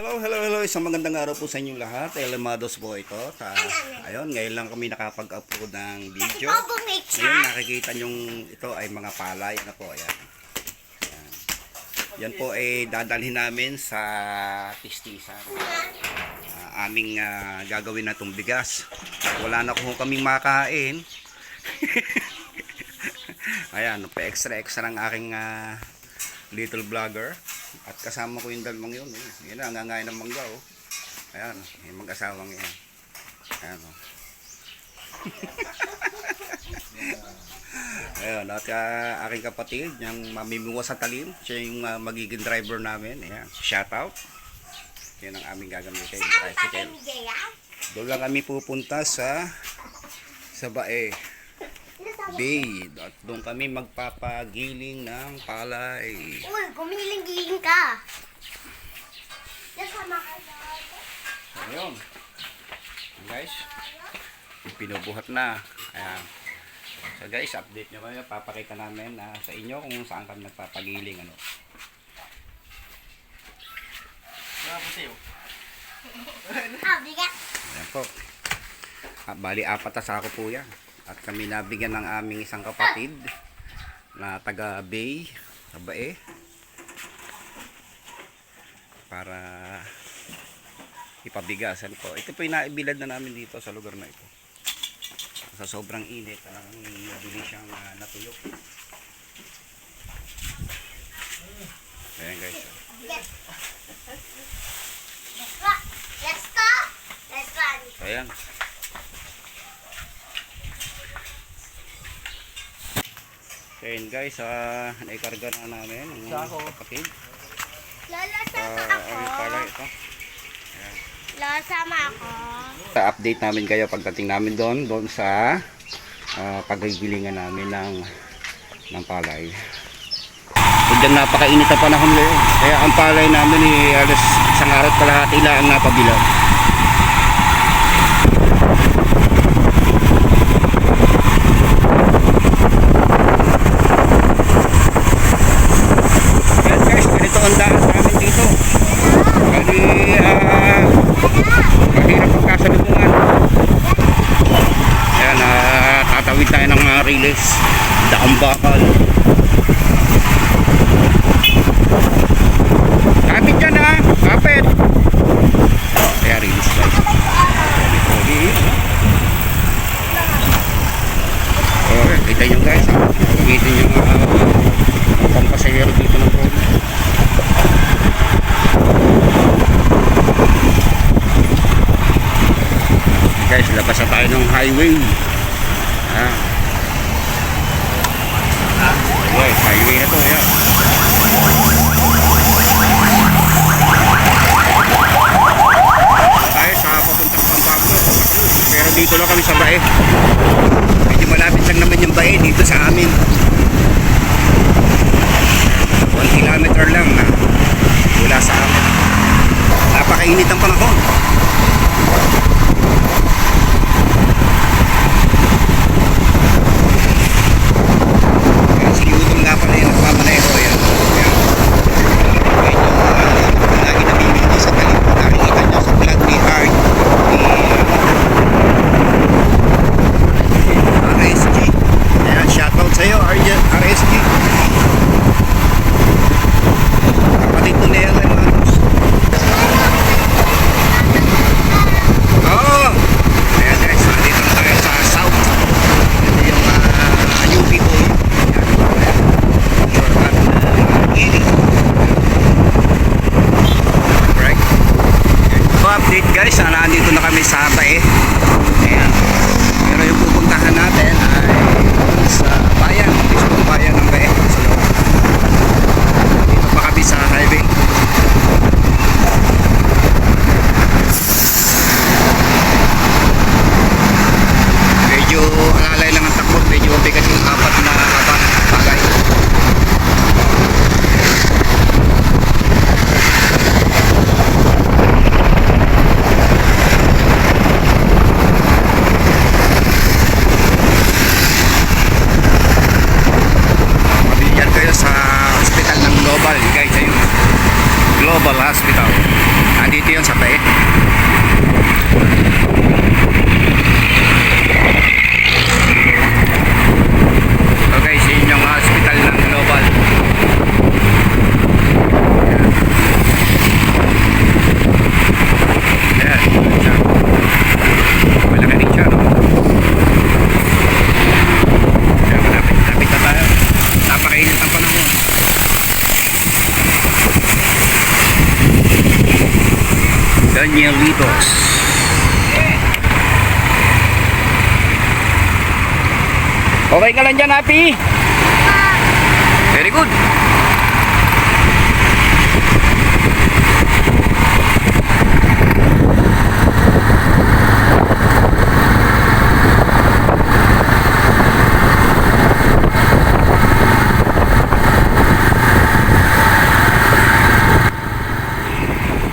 Hello, hello, hello. Isang magandang araw po sa inyong lahat. Elemados po ito. Ta ayun, ngayon lang kami nakapag-upload ng video. Ngayon nakikita nyong ito ay mga palay. Ano po, ayan. Ayan. Yan po ay dadalhin namin sa tistisan. Ah, aming ah, gagawin na itong bigas. Wala na kung kaming makain. Ayan, pa-extra-extra ng aking ah, little vlogger. At kasama ko yung dalawang yun. Eh. Yan na, nangangain ng mangga. Oh. Ayan, yung mag-asawang yan. Ayan, oh. Ayan, at ah, aking kapatid, yung mamimiwa sa talim, siya yung ah, magiging driver namin. Ayan, shout out. Yan ang aming gagamitin, tricycle. Doon lang kami pupunta sa sa Bae Bay. At doon kami magpapagiling ng palay. Uy, gumiling-giling ka. Kasama ka So, yun. Yun, guys. Pinubuhat na. Ayan. So guys, update nyo kayo. Papakita namin na sa inyo kung saan kami nagpapagiling. Ano. Ah, bigat. Ayan po. Ah, bali, apat na sako po yan. At kami nabigyan ng aming isang kapatid na taga Bay, Bae. Para ipabigasan po. Ito po yung naibilad na namin dito sa lugar na ito. Sa sobrang init, ang mabilis siyang ah, natuyok. Ayan guys. Let's go. Let's. So, ayan. So, ayan guys, ah, naikarga na namin ang kapatid. Lola, Sa sama ako. aming pala ito. Lola, sama ako. Sa update namin kayo pagdating namin doon, doon sa uh, paggigilingan namin ng ng palay. Sadyang napakainit na panahon ngayon. Kaya ang palay namin ay alas isang araw at kalahati lang ang napabilang. Yan guys, ganito ang daan namin dito. Bali, ah, mahirap ang kasalubungan. Ayan, ah, tatawid tayo ng mga riles. Daang bakal. Kapit dyan ha, kapit. Kaya riles guys. Okay. Oh, kita nyo guys, ha? gamitin yung uh, pampasahero dito ng phone. guys labas na tayo ng highway ah. guys highway na to yeah. tayo sa papuntang Pampanga pero dito lang kami sa Bae medyo malapit lang naman yung Bae dito sa amin Okay ka lang dyan, Happy? Very good.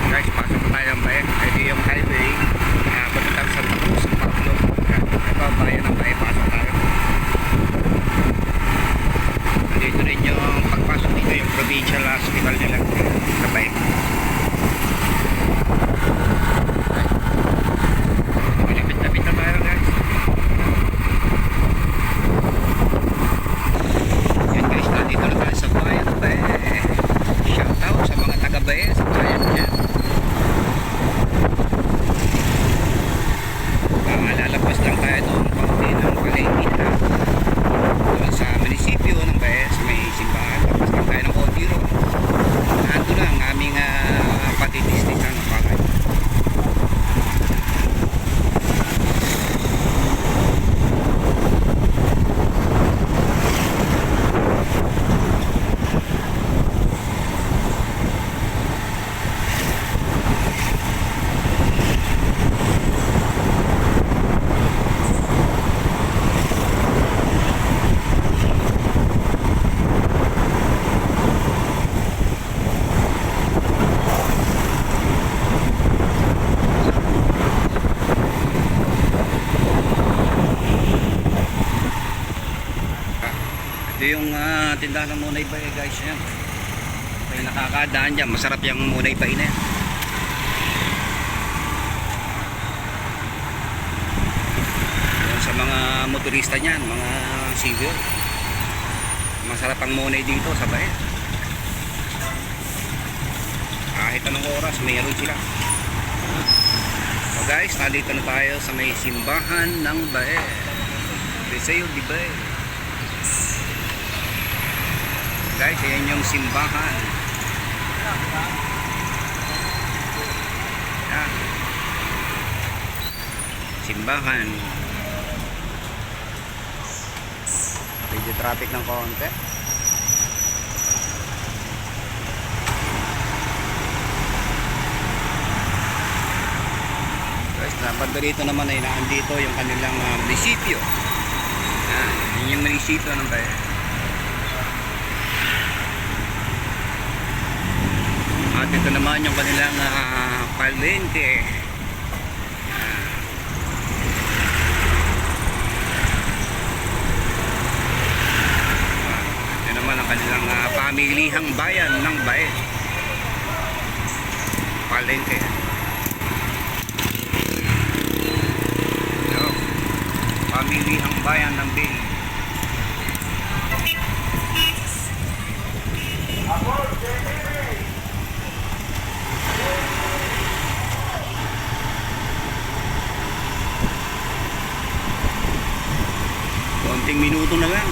Guys, pasok na tayo ng bayan. Ito yung highway. Uh, papuntang Santa Cruz, Pablo. Ito, bayan ng bayan. Pasok tayo. Dito rin yung pagpasok dito yung provincial hospital nila sa bayan. Malapit-lapit na tayo guys. Yan guys, nandito na tayo sa bayan ng bayan. Shout out sa mga taga-bayan sa bayan dyan. Uh, lalabas lang tayo doon konti ng palengke na doon sa munisipyo ng Baez may simbahan tapos lang tayo ng konti ron nando na ang aming uh, patitisnisan ng bahay ito uh, tindahan ng Munay Bay guys yan kaya nakakadaan dyan. Masarap yung Munay Bay na yan. Sa mga motorista niyan mga civil masarap ang Munay dito sa Baez kahit anong oras mayroon sila. So guys nandito na tayo sa may simbahan ng Baez Deseo di Baez guys ayan yung simbahan. Yan simbahan. Medyo traffic ng konti. Guys nabanda rito naman ay naandito yung kanilang uh, munisipyo. Yan yun yung munisipyo ng bayan At ito naman yung kanilang uh, palengke. Ito naman ang kanilang uh, pamilihang bayan ng Baez. Palengke. Ito. Pamilihang bayan ng Bay. Minuto na lang.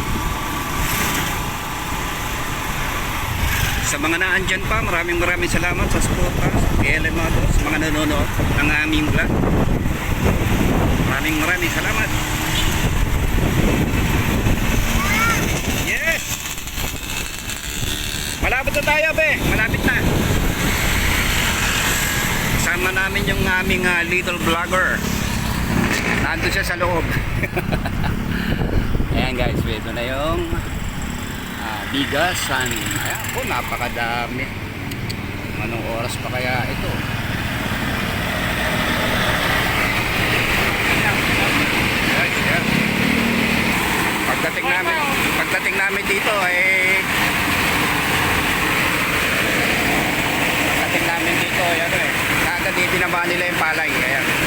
Sa mga naandyan pa, maraming maraming salamat sa suporta kay Ellen Matos, sa mga nanonood ng aming vlog. Maraming maraming salamat. Yes! Malapit na tayo, be. Malapit na. Kasama namin yung aming ah, little vlogger. Nandun siya sa loob. Ayan guys, ito na yung ah, bigasan. Ayan po, napakadami. Anong oras pa kaya ito? Pagdating namin, pagdating namin dito ay pagdating namin dito ay ano eh, kagad ibinaba nila yung palay. Ayan.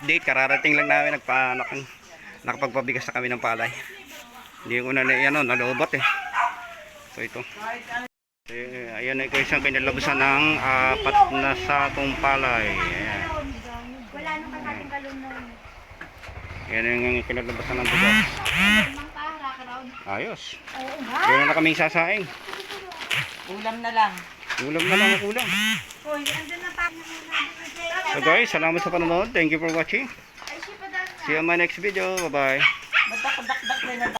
Update, kararating lang namin nagpa, nak, nakapagpabigas na kami ng palay. Hindi ko na ano, nalobot eh. So ito. Eh, ayan na ito isang kinalabasan ng apat na sakong palay. Ayan. Wala nang kakating na. Ayan yung kinalabasan ng bigas. Ayos. Oo. Meron na kaming sasaing. Ulam na lang. Ulam na lang ang ulam. So guys, salamat sa panonood. Thank you for watching. See you on my next video. Bye-bye.